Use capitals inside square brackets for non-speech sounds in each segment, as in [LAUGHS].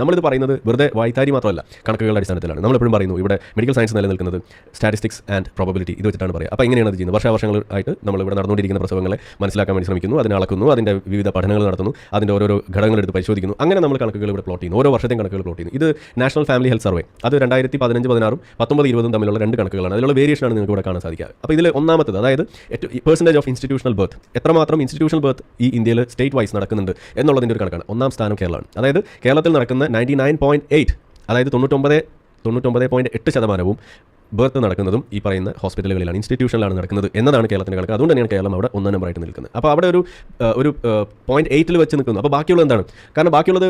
നമ്മളിത് പറയുന്നത് വെറുതെ വായ്ത്താരി മാത്രമല്ല കണക്കുകളുടെ അടിസ്ഥാനത്തിലാണ്. നമ്മളെപ്പോഴും പറയുന്നു ഇവിടെ മെഡിക്കൽ സയൻസ് നിലനിൽക്കുന്നത് സ്റ്റാറ്റിസ്റ്റിക്സ് ആൻഡ് പ്രോബബിലിറ്റി ഇത് വെച്ചിട്ടാണ് പറയുക. അപ്പോൾ എങ്ങനെയാണ് അത് ചെയ്യുന്നത്. വർഷാവർഷങ്ങളായിട്ട് നമ്മൾ ഇവിടെ നടന്നുകൊണ്ടിരിക്കുന്ന പ്രസവങ്ങളെ മനസ്സിലാക്കാൻ വേണ്ടി ശ്രമിക്കുന്നു അതിനെ അളക്കുന്നു അതിന്റെ വിവിധ പഠനങ്ങൾ നടത്തുന്നു അതിന്റെ ഓരോ ഘടകങ്ങൾ എടുത്ത് പരിശോധിക്കുന്നു. അങ്ങനെ നമ്മൾ കണക്കുകൾ ഇവിടെ പ്ലോട്ട് ചെയ്യുന്നു. ഓരോ വർഷത്തെയും കണക്കുകൾ പ്ലോട്ട് ചെയ്യുന്നു. ഇത് നാഷണൽ ഫാമിലി ഹെൽത്ത് സർവേ അത് രണ്ടായിരത്തി പതിനഞ്ച് പതിനാറും പത്തൊമ്പത് ഇരുപതും തമ്മിലുള്ള രണ്ട് കണക്കുകളാണ്. അതിലുള്ള വേരിയേഷൻ ആണ് നിങ്ങൾക്ക് ഇവിടെ കാണാൻ സാധിക്കുക. അപ്പോൾ ഇതിൽ ഒന്നാമത്തത് അതായത് പെർസെന്റേജ് ഓഫ് ഇൻസ്റ്റിറ്റ്യൂഷണൽ ബർത്ത് എത്രമാത്രം ഇൻസ്റ്റിറ്റ്യൂഷണൽ ബർത്ത് ഈ ഇന്ത്യയിൽ സ്റ്റേറ്റ് വൈസ് നടക്കുന്നുണ്ട് എന്നുള്ളതിന്റെ ഒരു കണക്കാണ്. ഒന്നാം സ്ഥാനം കേരളമാണ്. അതായത് കേരളത്തിൽ നടക്കുന്ന നയന്റി നയൻ പോയിന്റ് എയ്റ്റ് അതായത് തൊണ്ണൂറ്റൊമ്പത് തൊണ്ണൂറ്റൊമ്പത് പോയിന്റ് എട്ട് ശതമാനവും ബർത്ത് നടക്കുന്നതും ഈ പറയുന്ന ഹോസ്പിറ്റലുകളിലാണ് ഇൻസ്റ്റിറ്റ്യൂഷനിലാണ് നടക്കുന്നത് എന്നതാണ് കേരളത്തിന്റെ കണക്ക്. അതുകൊണ്ട് തന്നെയാണ് കേരളം അവിടെ ഒന്നാം നമ്പറായിട്ട് നിൽക്കുന്നത്. അപ്പോൾ അവിടെ ഒരു ഒരു പോയിന്റ് എയ്റ്റിൽ വെച്ച് നിൽക്കുന്നു. അപ്പോൾ ബാക്കിയുള്ളത് എന്താണ്? കാരണം ബാക്കിയുള്ളത്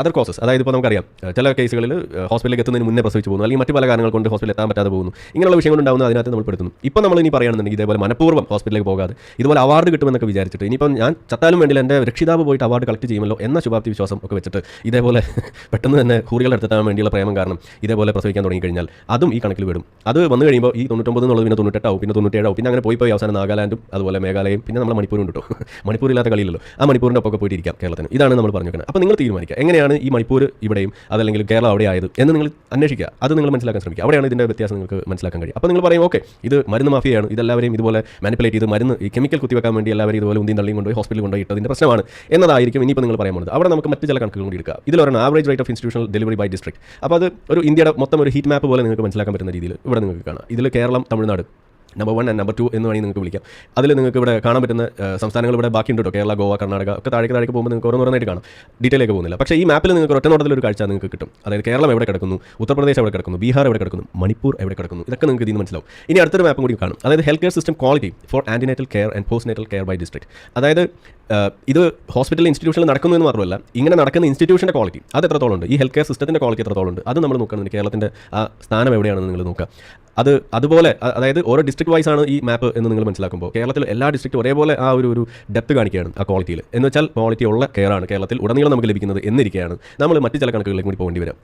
അതർ കോസസ് അതായത് ഇപ്പോൾ നമുക്കറിയാം ചില കേസുകളിൽ ഹോസ്പിറ്റലിലേക്ക് എത്തുന്നതിന് മുന്നേ പ്രസവിച്ച് പോകുന്നു അല്ലെങ്കിൽ മറ്റു പല കാരണങ്ങൾ കൊണ്ട് ഹോസ്പിറ്റലിൽ എത്താൻ പറ്റാതെ പോകുന്നു. ഇങ്ങനെയുള്ള വിഷയങ്ങൾ കൊണ്ടുണ്ടാകുന്ന അതിനകത്ത് നമ്മൾ പെടുത്തുന്നു. ഇപ്പോൾ നമ്മൾ ഇനി പറയുകയാണെന്നുണ്ടെങ്കിൽ ഇതേപോലെ മനഃപൂർവം ഹോസ്പിറ്റലിലേക്ക് പോകാതെ ഇതുപോലെ അവാർഡ് കിട്ടുമെന്നൊക്കെ വിചാരിച്ചിട്ട് ഇനിയിപ്പം ഞാൻ ചത്താലും വേണ്ടില്ല എന്റെ രക്ഷിതാവ് പോയിട്ട് അവാർഡ് കളക്ട് ചെയ്യുമല്ലോ എന്ന ശുഭാപ്തി വിശ്വാസം ഒക്കെ വെച്ചിട്ട് ഇതേപോലെ [LAUGHS] പെട്ടെന്ന് തന്നെ ഹൂറികളുടെ അടുത്തെത്താൻ വേണ്ടിയുള്ള പ്രേമം കാരണം ഇതേപോലെ പ്രസവിക്കാൻ തുടങ്ങിക്കഴിഞ്ഞാൽ അതും ഈ കണക്കിൽ വിടും അത് വന്നു കഴിയുമ്പോൾ ഈ തൊണ്ണൂറ്റൊമ്പത് എന്നുള്ളത് പിന്നെ തൊണ്ണൂറ്റെട്ടാവും പിന്നെ തൊണ്ണൂറ്റേഴാവും പിന്നെ അങ്ങനെ പോയി പോയി അവസാനം നാഗാലാൻഡും അതുപോലെ മേഘാലയയും പിന്നെ നമ്മൾ മണിപ്പൂരും കിട്ടും [LAUGHS] മണിപ്പൂരില്ലാത്ത കളിയില്ലല്ലോ. ആ മണിപ്പൂരിന്റെ ഒപ്പൊക്കെ പോയിട്ടിരിക്കാം കേരളത്തിന്. ഇതാണ് നമ്മൾ പറഞ്ഞു വെക്കുന്നത് അപ്പോൾ നിങ്ങൾ തീരുമാനിക്കുക. എങ്ങനെയാണ് ഈ മണിപ്പൂർ ഇവിടെയും അതല്ലെങ്കിൽ കേരളം അവിടെ ആയത് എന്ന് നിങ്ങൾ അന്വേഷിക്കുക. അത് നിങ്ങൾ മനസ്സിലാക്കാൻ ശ്രമിക്കുക. അവിടെയാണ് ഇതിന്റെ വ്യത്യാസം നിങ്ങൾക്ക് മനസ്സിലാക്കാൻ കഴിയും അപ്പോൾ നിങ്ങൾ പറയും ഓക്കെ ഇത് മരുന്ന് മാഫിയാണ് ഇതെല്ലാവരെയും ഇതുപോലെ മാനിപ്പുലേറ്റ് ചെയ്ത് മരുന്ന് ഈ കെമിക്കൽ കുത്തിവെക്കാൻ വേണ്ടി എല്ലാവരും ഇതുപോലെ ഉന്തിയും തള്ളിയും കൊണ്ടുപോയി ഹോസ്പിറ്റലിൽ കൊണ്ടുപോയി ഇട്ടതിന്റെ പ്രശ്നമാണ്. എന്നതായിരിക്കും ഇനിയിപ്പോൾ നിങ്ങൾ പറയാൻ പോകുന്നത്. അവിടെ നമുക്ക് മറ്റ് ചില കണക്കുകൾ കൂടി എടുക്കുക ഇതിലൊരെണ്ണം average rate of institutional delivery by district അപ്പോൾ അത് ഒരു ഇന്ത്യയുടെ മൊത്തം ഒരു ഹീറ്റ് മാപ്പ് പോലെ നിങ്ങൾക്ക് മനസ്സിലാക്കാൻ പറ്റുന്ന രീതിയിൽ ഇവിടെ നിങ്ങൾക്ക് കാണാം. ഇതിൽ Keralam Tamil Nadu. Number one and number two എന്ന് വേണമെങ്കിൽ നിങ്ങൾക്ക് വിളിക്കാം. അതിൽ നിങ്ങൾക്ക് ഇവിടെ കാണാൻ പറ്റുന്ന സംസ്ഥാനങ്ങൾ ഇവിടെ ബാക്കിയുണ്ട് കേട്ടോ. കേരള ഗോവ കർണാടക ഒക്കെ താഴേക്ക് താഴേക്ക് പോകുമ്പോൾ നിങ്ങൾക്ക് ഓരോന്നോരോന്നായിട്ട് കാണാം. ഡീറ്റെയിലേക്ക് പോകുന്നില്ല. പക്ഷേ ഈ മാപ്പിൽ നിങ്ങൾക്ക് ഒറ്റ നോട്ടത്തിൽ ഒരു കാഴ്ച നിങ്ങൾക്ക് കിട്ടും. അതായത് കേരളം എവിടെ കിടക്കുന്നു ഉത്തർപ്രദേശ് എവിടെ കിടക്കുന്നു ബീഹാർ എവിടെ കിടക്കുന്നു മണിപ്പൂർ എവിടെ കിടക്കുന്നു ഇതൊക്കെ നിങ്ങൾക്ക് ഇതിന് മനസ്സിലാവും. ഇനി അടുത്തൊരു മാപ്പ് കൂടി കാണും. അതായത് health care system quality for antenatal care and post care by district അതായത് ഇത് ഹോസ്പിറ്റൽ ഇൻസ്റ്റിറ്റ്യൂഷനിൽ നടക്കുന്നു എന്ന് മാത്രമല്ല ഇങ്ങനെ നടക്കുന്ന ഇൻസ്റ്റിറ്റ്യൂഷന്റെ ക്വാളിറ്റി അത് എത്രത്തോളം ഉണ്ട്? ഈ ഹെൽത്ത് കെയർ സിസ്റ്റത്തിന്റെ ക്വാളിറ്റി എത്രത്തോളം ഉണ്ട്? അത് നമ്മൾ നോക്കുകയാണെങ്കിൽ കേരളത്തിന്റെ ആ സ്ഥാനം എവിടെയാണെന്ന് നിങ്ങൾ നോക്കുക. അത് അതുപോലെ അതായത് ഓരോ ഡിസ്ട്രിക്ട് വൈസ് ആണ് ഈ മാപ്പ് എന്ന് നിങ്ങൾ മനസ്സിലാക്കുമ്പോൾ. കേരളത്തിൽ എല്ലാ ഡിസ്ട്രിക്റ്റും ഒരേപോലെ ആ ഒരു ഒരു ഡെപ്ത് കാണിക്കുകയാണ് ആ ക്വാളിറ്റിയിൽ എന്ന് വെച്ചാൽ ക്വാളിറ്റി ഉള്ള കെയർ ആണ് കേരളത്തിൽ ഉടനീളം നമുക്ക് ലഭിക്കുന്നത് എന്നിരിക്കുകയാണ് നമ്മൾ മറ്റു ചില കണക്കുകളിലേക്ക് കൂടി പോകേണ്ടി വരും.